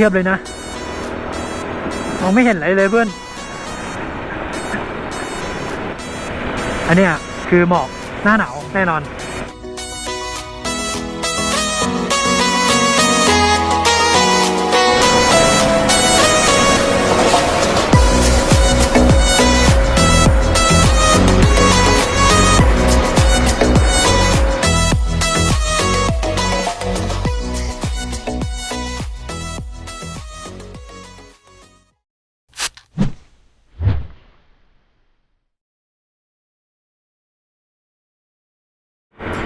เพียบเลยนะมองไม่เห็นอะไรเลยเพื่อน อันเนี้ยคือหมอกหน้าหนาวแน่นอน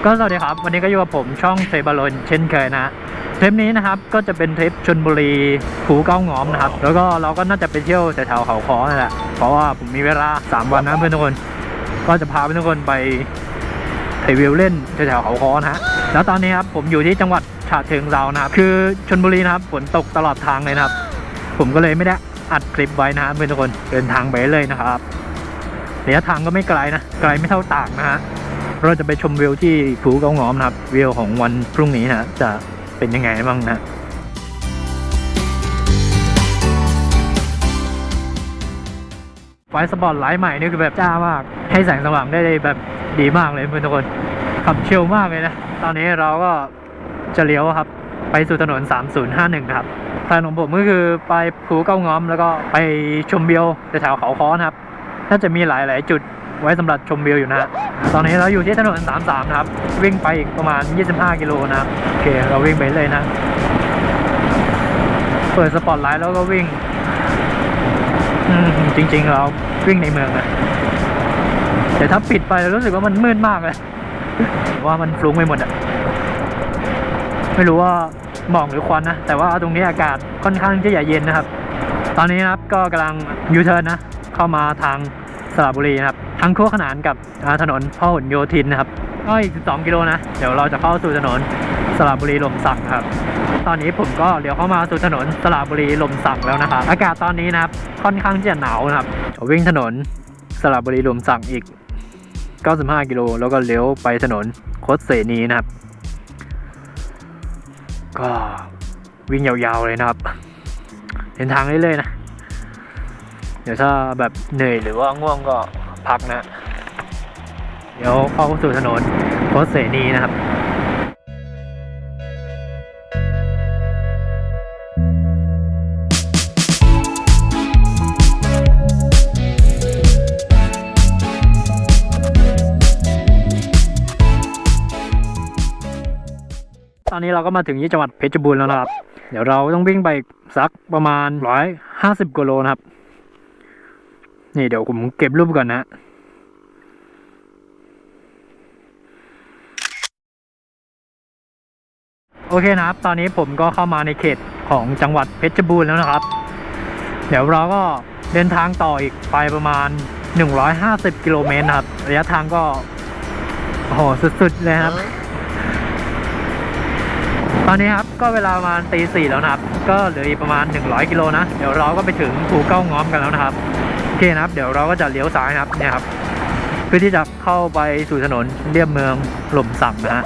ก็สวัสดีครับ วันนี้ก็อยู่กับผมช่องเทรบาลนเช่นเคยนะทริปนี้นะครับก็จะเป็นทริปชนบุรีภูเก้าหงอมนะครับ แล้วก็เราก็น่าจะไปเที่ยวแถวเขาคอนั่นแหละเพราะว่าผมมีเวลา 3 วันนะเพื่อนทุกคน ก็จะพาเพื่อนทุกคนไปไทวิวเล่นแถวเขาคอนะฮะแล้วตอนนี้ครับผมอยู่ที่จังหวัดฉะเชิงเทรานะครับ คือชนบุรีนะครับฝนตกตลอดทางเลยนะครับ ผมก็เลยไม่ได้อัดคลิปไว้นะเพื่อนทุกคนเดินทางไปเลยนะครับระยะทางก็ไม่ไกลนะไกลไม่เท่าต่ากนะฮะ เราจะไปชมวิวที่ภูเกาหงอมนะครับวิวของวันพรุ่งนี้นะจะเป็นยังไงบ้างนะไฟสปอร์ตไลท์ใหม่นี่คือแบบจ้ามาก ให้แสงสว่างได้แบบดีมากเลยเพื่อนทุกคนขับเชิลมากเลยนะ ตอนนี้เราก็จะเลี้ยวครับ ไปสู่ถนน 3051นะครับแผนของผมก็คือไปภูเก้างอม แล้วก็ไปชมวิวแถวเขาค้อนะครับ น่าจะมีหลาย ๆ จุด ไว้สำหรับชมวิวอยู่นะตอนนี้เราอยู่ที่ถนน 33 นะครับ วิ่งไปอีกประมาณ 25 กิโลนะครับโอเค เราวิ่งไปเลยนะ เปิดสปอตไลท์แล้วก็วิ่งอจริง ๆ เราวิ่งในเมืองนะแต่ถ้าปิดไปเรารู้สึกว่ามันมืดมากเลยว่ามันฟลุ้งไปหมดอะไม่รู้ว่าหมอกหรือควันนะ แต่ว่าตรงนี้อากาศค่อนข้างที่จะเย็นนะครับ ตอนนี้นะครับก็กำลังยูเทิร์นนะ เข้ามาทางสระบุรีนะครับ ทางคู่ขนานกับถนนพหลโยธินนะครับก็อีก 12 กิโลนะ เดี๋ยวเราจะเข้าสู่ถนนสระบุรีลมสักครับ ตอนนี้ผมก็เลี้ยวเข้ามาสู่ถนนสระบุรีลมสักแล้วนะครับ อากาศตอนนี้นะครับ ค่อนข้างที่จะหนาวนะครับจะวิ่งถนนสระบุรีลมสักอีก 95 กิโล แล้วก็เลี้ยวไปถนนโคดเสนีนะครับ ก็วิ่งยาวๆเลยนะครับ เดินทางเรื่อยๆนะ เดี๋ยวถ้าแบบเหนื่อยหรือว่าง่วงก็ พักนะ เดี๋ยวเข้าสู่ถนนโคดเสนีนะครับตอนนี้เราก็มาถึงที่จังหวัดเพชรบูรณ์แล้วนะครับ เดี๋ยวเราต้องวิ่งไปอีกสักประมาณร้อยห้าสิบกิโลนะครับ นี่เดี๋ยวผมเก็บรูปก่อนนะโอเคนะครับ ตอนนี้ผมก็เข้ามาในเขตของจังหวัดเพชรบูรณ์แล้วนะครับ เดี๋ยวเราก็เดินทางต่ออีกไปประมาณ 150 กิโลเมตรนะครับ ระยะทางก็โอ้โหสุดๆเลยครับ ตอนนี้ครับก็เวลาประมาณตีสี่แล้วนะครับ ก็เหลืออีกประมาณ 100 กิโลนะ เดี๋ยวเราก็ไปถึงภูเก้าง้อมกันแล้วนะครับ อเคนะครับ เดี๋ยวเราก็จะเลี้ยวซ้ายนะครับเนี่ยครับ เพื่อที่จะเข้าไปสู่ถนนเลียบเมืองหล่มสักนะฮะ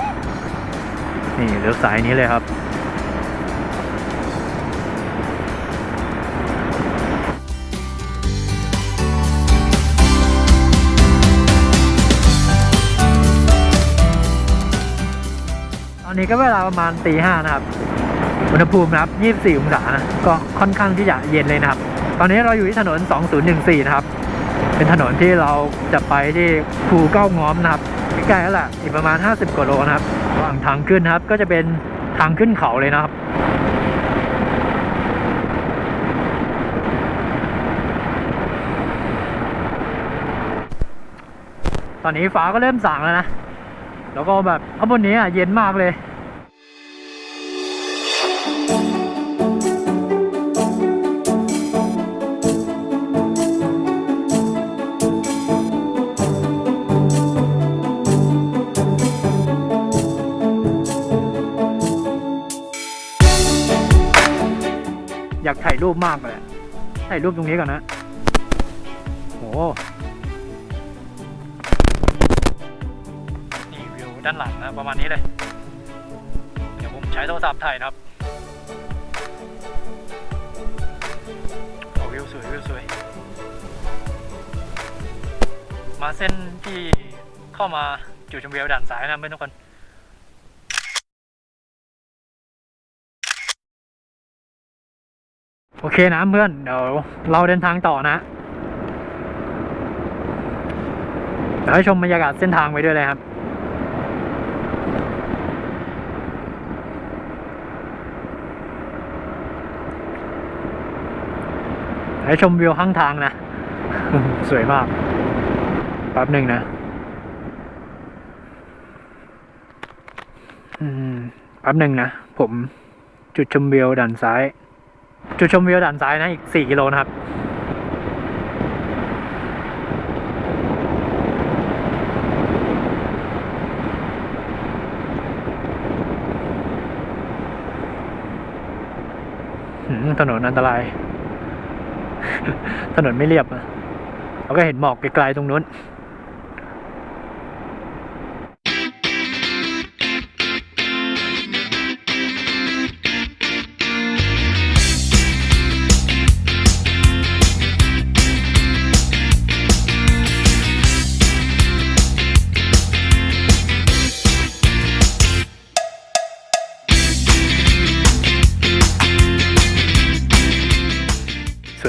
นี่เลี้ยวซ้ายนี้เลยครับตอนนี้ก็เวลาประมาณตีห้านะครับ อุณหภูมินะครับ 24 องศานะ ก็ค่อนข้างที่จะเย็นเลยนะครับ ตอนนี้เราอยู่ที่ถนน 2014 นะครับ เป็นถนนที่เราจะไปที่ภูเก้าง้อมนะครับใกล้แล้วแหละอีกประมาณ 50กว่าโลนะครับระหว่างทางขึ้นนะครับ ก็จะเป็นทางขึ้นเขาเลยนะครับตอนนี้ฟ้าก็เริ่มสางแล้วนะ แล้วก็แบบข้างบนนี้อะเย็นมากเลยูปมากเลยถ่ายรูปตรงนี้ก่อนนะโหนี่วิวด้านหลังนะประมาณนี้เลย เดี๋ยวผมใช้โทรศัพท์ถ่ายครับโอ้วิวสวยวิวสวย มาเส้นที่เข้ามาจุดชมวิวด่านซ้ายนะเพื่อนทุกคน โอเคนะเพื่อนเดี๋ยวเราเดินทางต่อนะเดี๋ยวให้ชมบรรยากาศเส้นทางไปด้วยเลยครับให้ชมวิวข้างทางนะ สวยมากแป๊บหนึ่งนะแป๊บหนึ่งนะ ผมจุดชมวิวด้านซ้าย จุดชมวิวด้านซ้ายนะอีกสี่กิโลนะครับถนนอันตราย ถนนไม่เรียบอะเราก็เห็นหมอกไกลๆตรงนู้น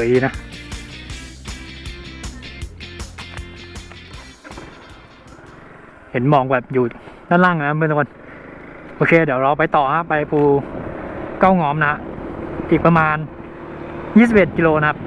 วยดีนะเห็นหมองแบบอยู่ด้านล่างนะเพื่อนทุกคนโอเค เดี๋ยวเราไปต่อฮะไปภูเก้างอมนะฮะอีกประมาณ 21 กิโลนะครับ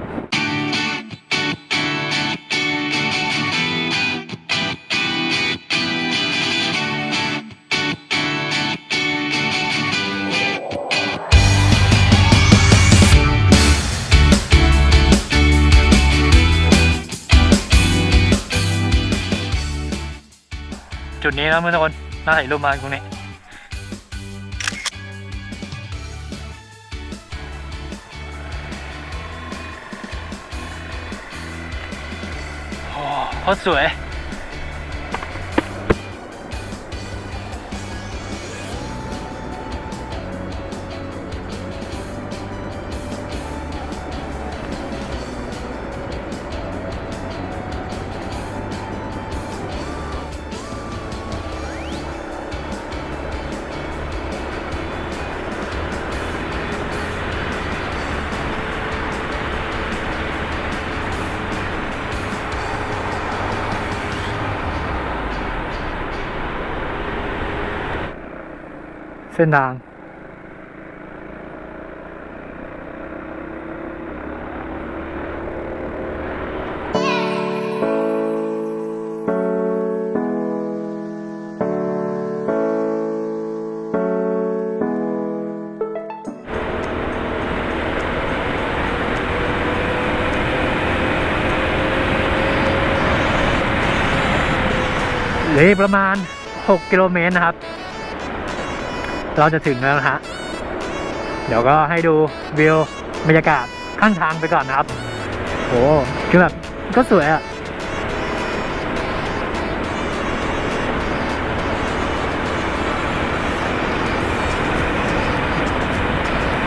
จุดนี้นะเพื่อนทุกคนน่าถ่ายรูปมากตรงนี้โอ้โคตรสวย เส้นทาง เหลือประมาณ 6 กิโลเมตรนะครับ เราจะถึงแล้วนะฮะ เดี๋ยวก็ให้ดูวิวบรรยากาศข้างทางไปก่อนนะครับโอ้คือแบบก็สวยอะ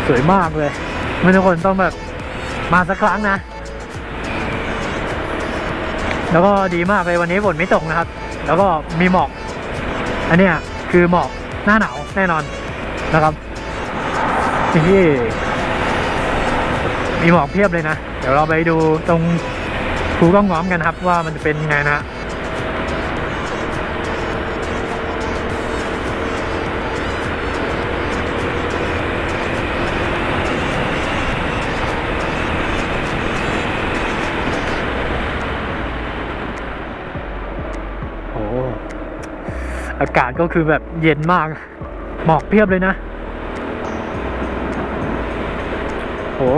สวยมากเลยไม่ทุกคนต้องแบบมาสักครั้งนะ แล้วก็ดีมากเลยวันนี้ฝนไม่ตกนะครับ แล้วก็มีหมอก อันเนี้ยคือหมอก หน้าหนาวแน่นอนนะครับนี่มีหมอกเพียบเลยนะ เดี๋ยวเราไปดูตรงภูก้องง้อมกันครับว่ามันจะเป็นยังไงนะ อากาศก็คือแบบเย็นมาก หมอกเพียบเลยนะ โอ้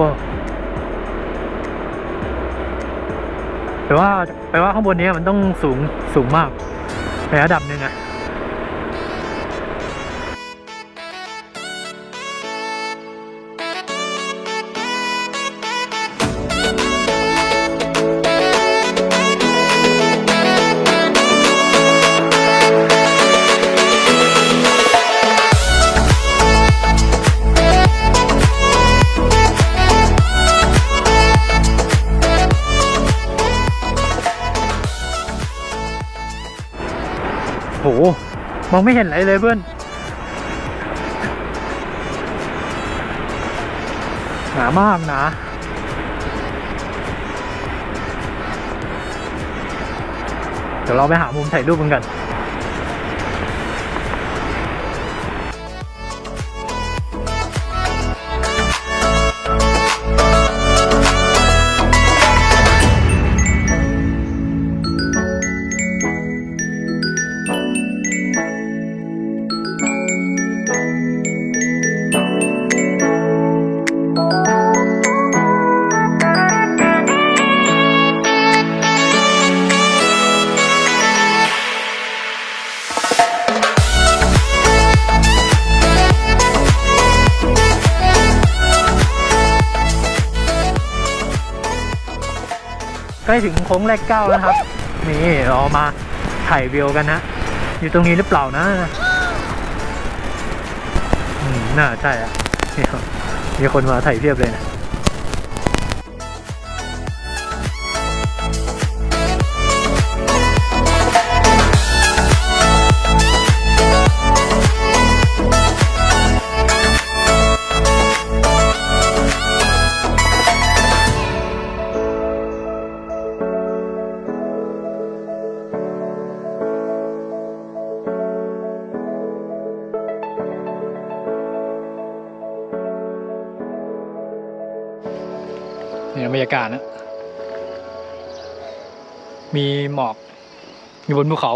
แปลว่าแปลว่าข้างบนนี้มันต้องสูงสูงมากในระดับหนึ่งอะ มองไม่เห็นอะไรเลยเพื่อนหนามากนะเดี๋ยวเราไปหามุมถ่ายรูปกันกัน ใกล้ถึงโค้งแรกเก้าแล้วครับ นี่เรามาถ่ายวิวกันนะ อยู่ตรงนี้หรือเปล่านะอืมน่าใช่อะ่ะมีคนมาถ่ายเพียบเลยนะากาศนะมีหมอกอยู่บนภูเขา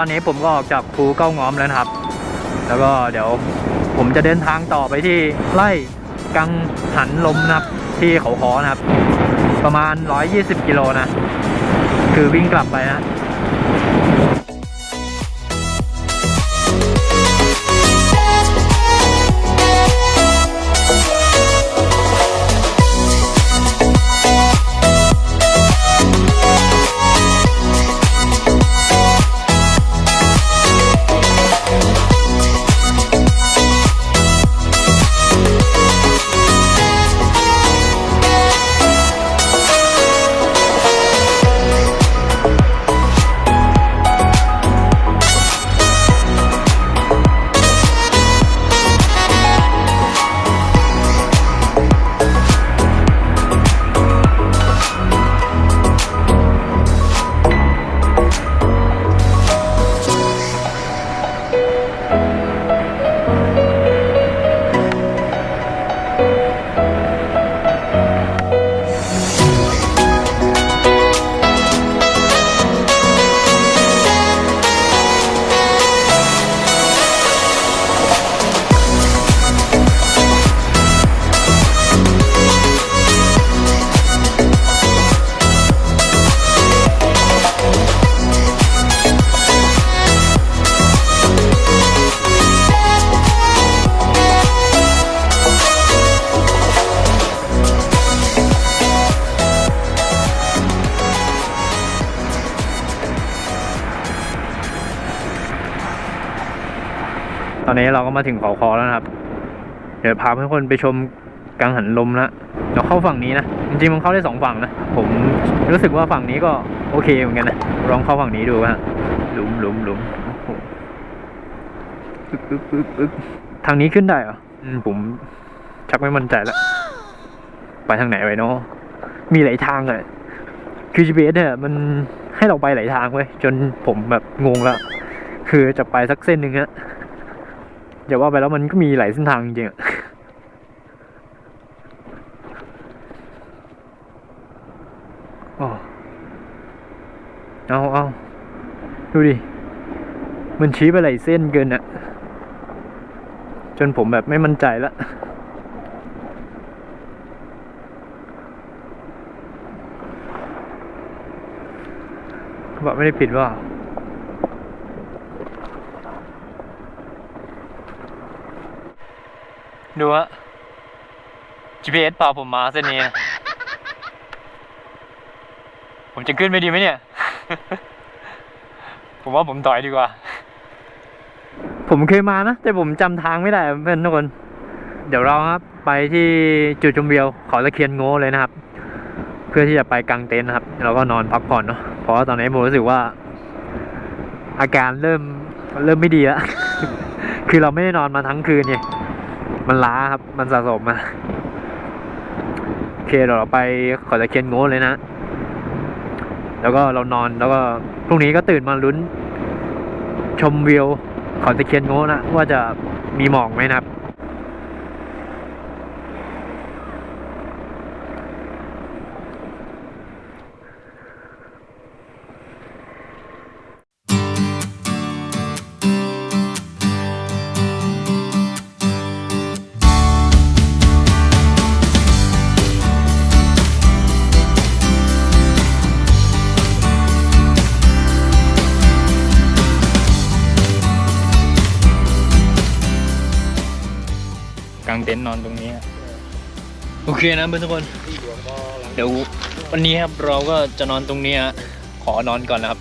ตอนนี้ผมก็ออกจากภูเก้าง้อมแล้วนะครับ แล้วก็เดี๋ยวผมจะเดินทางต่อไปที่ไร่กังหันลมนะครับที่เขาคอนะครับ ประมาณ 120 กิโลนะ คือวิ่งกลับไปนะ นนี้เราก็มาถึงเขาคอแล้วนะครับ เดี๋ยวพาเพื่อนคนไปชมกังหันลมนะเราเข้าฝั่งนี้นะ จริงๆมันเข้าได้สองฝั่งนะ ผมรู้สึกว่าฝั่งนี้ก็โอเคเหมือนกันนะ ลองเข้าฝั่งนี้ดูฮะหลุมหลุมหลุมึ๊กึ๊กึ๊กึ๊กทางนี้ขึ้นได้เหรออืมผมชักไม่มั่นใจแล้วไปทางไหนไปเนาะมีหลายทางเลยคือ GPS เนี่ยมันให้เราไปหลายทางเว้ยจนผมแบบงงแล้ว คือจะไปสักเส้นหนึ่งฮะ อย่าว่าไปแล้วมันก็มีหลายเส้นทางจริงๆอะเอาเอาดูดิ มันชี้ไปหลายเส้นเกินอะจนผมแบบไม่มั่นใจแล้วบอกไม่ได้ปิดว่า ดูฮะ GPS พาผมมาเส้นนี้นะผมจะขึ้นไปดีไหมเนี่ย ผมว่าผมถอยดีกว่า ผมเคยมานะ แต่ผมจำทางไม่ได้เพื่อนทุกคน เดี๋ยวเราครับ ไปที่จุดชมวิวเขาตะเคียนโง่เลยนะครับ เพื่อที่จะไปกางเต็นท์นะครับแล้วก็นอนพักผ่อนเนาะ เพราะว่าตอนนี้ผมรู้สึกว่า อาการเริ่มเริ่มไม่ดีแล้ว คือเราไม่ได้นอนมาทั้งคืนไง มันล้าครับ มันสะสมมาโอเคเดี๋ยวเราไปขอตะเคียนโง่เลยนะ แล้วก็เรานอนแล้วก็พรุ่งนี้ก็ตื่นมาลุ้น ชมวิวขอตะเคียนโง่นะว่าจะมีหมอกไหมนะครับ ตรงนี้ครับโอเคนะเพื่อนทุกคน เดี๋ยววันนี้ครับเราก็จะนอนตรงนี้ฮะขอนอนก่อนนะครับ